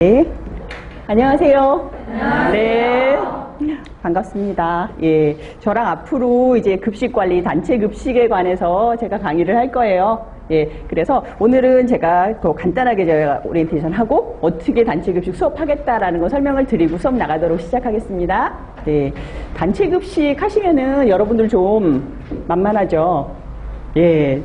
네. 안녕하세요. 네. 반갑습니다. 예. 저랑 앞으로 이제 급식 관리, 단체 급식에 관해서 제가 강의를 할 거예요. 예. 그래서 오늘은 제가 더 간단하게 제가 오리엔테이션 하고 어떻게 단체 급식 수업하겠다라는 거 설명을 드리고 수업 나가도록 시작하겠습니다. 네. 단체 급식 하시면은 여러분들 좀 만만하죠? 예.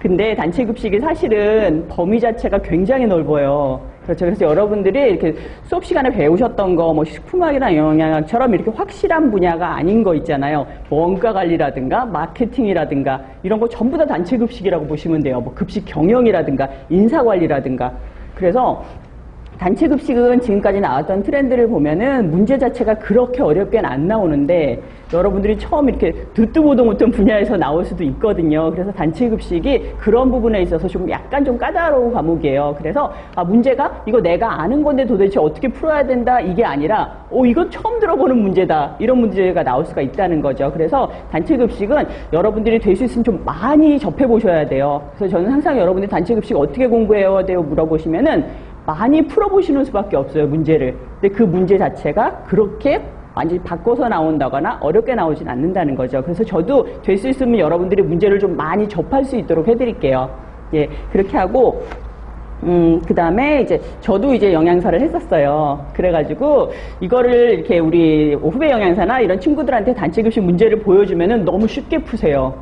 근데 단체 급식이 사실은 범위 자체가 굉장히 넓어요. 그렇죠. 그래서 여러분들이 이렇게 수업 시간에 배우셨던 거, 뭐 식품학이나 영양학처럼 이렇게 확실한 분야가 아닌 거 있잖아요. 뭐 원가 관리라든가 마케팅이라든가 이런 거 전부 다 단체 급식이라고 보시면 돼요. 뭐 급식 경영이라든가 인사 관리라든가. 그래서 단체 급식은 지금까지 나왔던 트렌드를 보면은 문제 자체가 그렇게 어렵게는 안 나오는데 여러분들이 처음 이렇게 듣도 보도 못한 분야에서 나올 수도 있거든요. 그래서 단체 급식이 그런 부분에 있어서 좀 약간 좀 까다로운 과목이에요. 그래서 아, 문제가 이거 내가 아는 건데 도대체 어떻게 풀어야 된다 이게 아니라 오 이거 처음 들어보는 문제다 이런 문제가 나올 수가 있다는 거죠. 그래서 단체 급식은 여러분들이 될 수 있으면 좀 많이 접해 보셔야 돼요. 그래서 저는 항상 여러분들이 단체 급식 어떻게 공부해야 돼요 물어보시면은 많이 풀어보시는 수밖에 없어요, 문제를. 근데 그 문제 자체가 그렇게 완전히 바꿔서 나온다거나 어렵게 나오진 않는다는 거죠. 그래서 저도 될 수 있으면 여러분들이 문제를 좀 많이 접할 수 있도록 해드릴게요. 예, 그렇게 하고, 음, 그 다음에 이제 저도 이제 영양사를 했었어요. 그래가지고 이거를 이렇게 우리 후배 영양사나 이런 친구들한테 단체 급식 문제를 보여주면은 너무 쉽게 푸세요.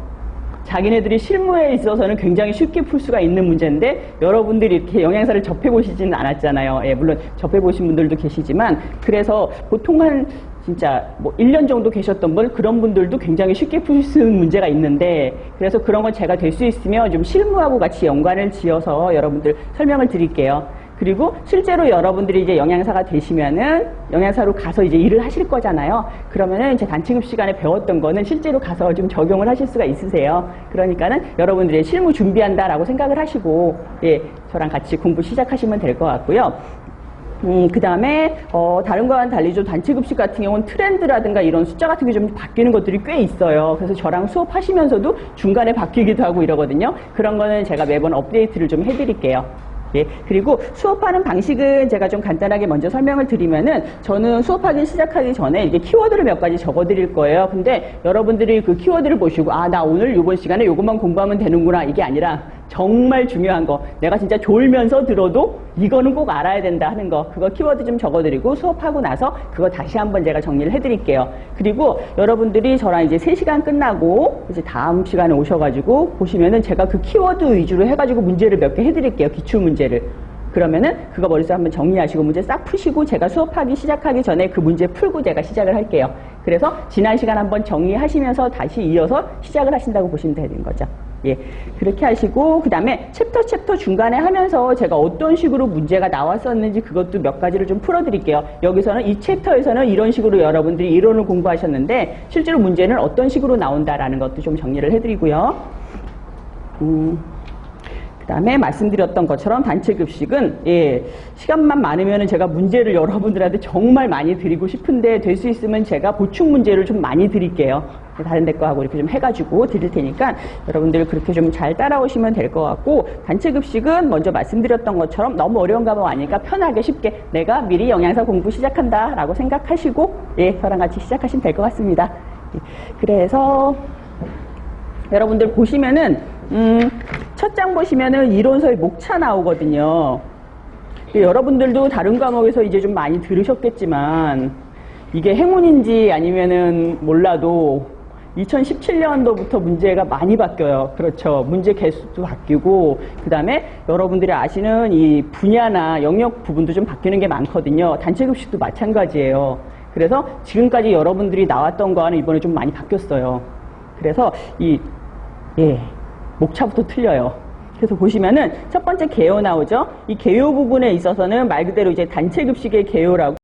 자기네들이 실무에 있어서는 굉장히 쉽게 풀 수가 있는 문제인데 여러분들이 이렇게 영양사를 접해보시지는 않았잖아요. 예, 물론 접해보신 분들도 계시지만 그래서 보통 한 진짜 뭐 1년 정도 계셨던 분 그런 분들도 굉장히 쉽게 풀수 있는 문제가 있는데 그래서 그런 건 제가 될 수 있으면 좀 실무하고 같이 연관을 지어서 여러분들 설명을 드릴게요. 그리고 실제로 여러분들이 이제 영양사가 되시면은 영양사로 가서 이제 일을 하실 거잖아요. 그러면은 이제 단체급 시간에 배웠던 거는 실제로 가서 좀 적용을 하실 수가 있으세요. 그러니까는 여러분들이 실무 준비한다라고 생각을 하시고 예, 저랑 같이 공부 시작하시면 될 것 같고요. 음, 그 다음에, 어, 다른 거와는 달리 좀 단체 급식 같은 경우는 트렌드라든가 이런 숫자 같은 게 좀 바뀌는 것들이 꽤 있어요. 그래서 저랑 수업하시면서도 중간에 바뀌기도 하고 이러거든요. 그런 거는 제가 매번 업데이트를 좀 해드릴게요. 예, 그리고 수업하는 방식은 제가 좀 간단하게 먼저 설명을 드리면은 저는 수업하기 시작하기 전에 이게 키워드를 몇 가지 적어 드릴 거예요. 근데 여러분들이 그 키워드를 보시고 아, 나 오늘 이번 시간에 이것만 공부하면 되는구나. 이게 아니라 정말 중요한 거. 내가 진짜 졸면서 들어도 이거는 꼭 알아야 된다 하는 거. 그거 키워드 좀 적어 드리고 수업하고 나서 그거 다시 한번 제가 정리를 해 드릴게요. 그리고 여러분들이 저랑 이제 3시간 끝나고 이제 다음 시간에 오셔가지고 보시면은 제가 그 키워드 위주로 해가지고 문제를 몇 개 해드릴게요. 기출 문제를. 그러면은 그거 머릿속에 한번 정리하시고 문제 싹 푸시고 제가 수업하기 시작하기 전에 그 문제 풀고 제가 시작을 할게요. 그래서 지난 시간 한번 정리하시면서 다시 이어서 시작을 하신다고 보시면 되는 거죠. 예. 그렇게 하시고, 그 다음에 챕터 챕터 중간에 하면서 제가 어떤 식으로 문제가 나왔었는지 그것도 몇 가지를 좀 풀어드릴게요. 여기서는 이 챕터에서는 이런 식으로 여러분들이 이론을 공부하셨는데 실제로 문제는 어떤 식으로 나온다라는 것도 좀 정리를 해드리고요. 음. 그다음에 말씀드렸던 것처럼 단체 급식은 예, 시간만 많으면 제가 문제를 여러분들한테 정말 많이 드리고 싶은데 될 수 있으면 제가 보충 문제를 좀 많이 드릴게요. 다른 데 거하고 이렇게 좀 해가지고 드릴 테니까 여러분들 그렇게 좀 잘 따라오시면 될 것 같고 단체 급식은 먼저 말씀드렸던 것처럼 너무 어려운 과목 아니니까 편하게 쉽게 내가 미리 영양사 공부 시작한다 라고 생각하시고 예, 저랑 같이 시작하시면 될 것 같습니다. 예, 그래서 여러분들 보시면은 음, 첫 장 보시면은 이론서의 목차 나오거든요. 여러분들도 다른 과목에서 이제 좀 많이 들으셨겠지만 이게 행운인지 아니면은 몰라도 2017년도부터 문제가 많이 바뀌어요. 그렇죠. 문제 개수도 바뀌고 그다음에 여러분들이 아시는 이 분야나 영역 부분도 좀 바뀌는 게 많거든요. 단체 급식도 마찬가지예요. 그래서 지금까지 여러분들이 나왔던 거와는 이번에 좀 많이 바뀌었어요. 그래서 이 예. 목차부터 틀려요. 그래서 보시면은 첫 번째 개요 나오죠? 이 개요 부분에 있어서는 말 그대로 이제 단체 급식의 개요라고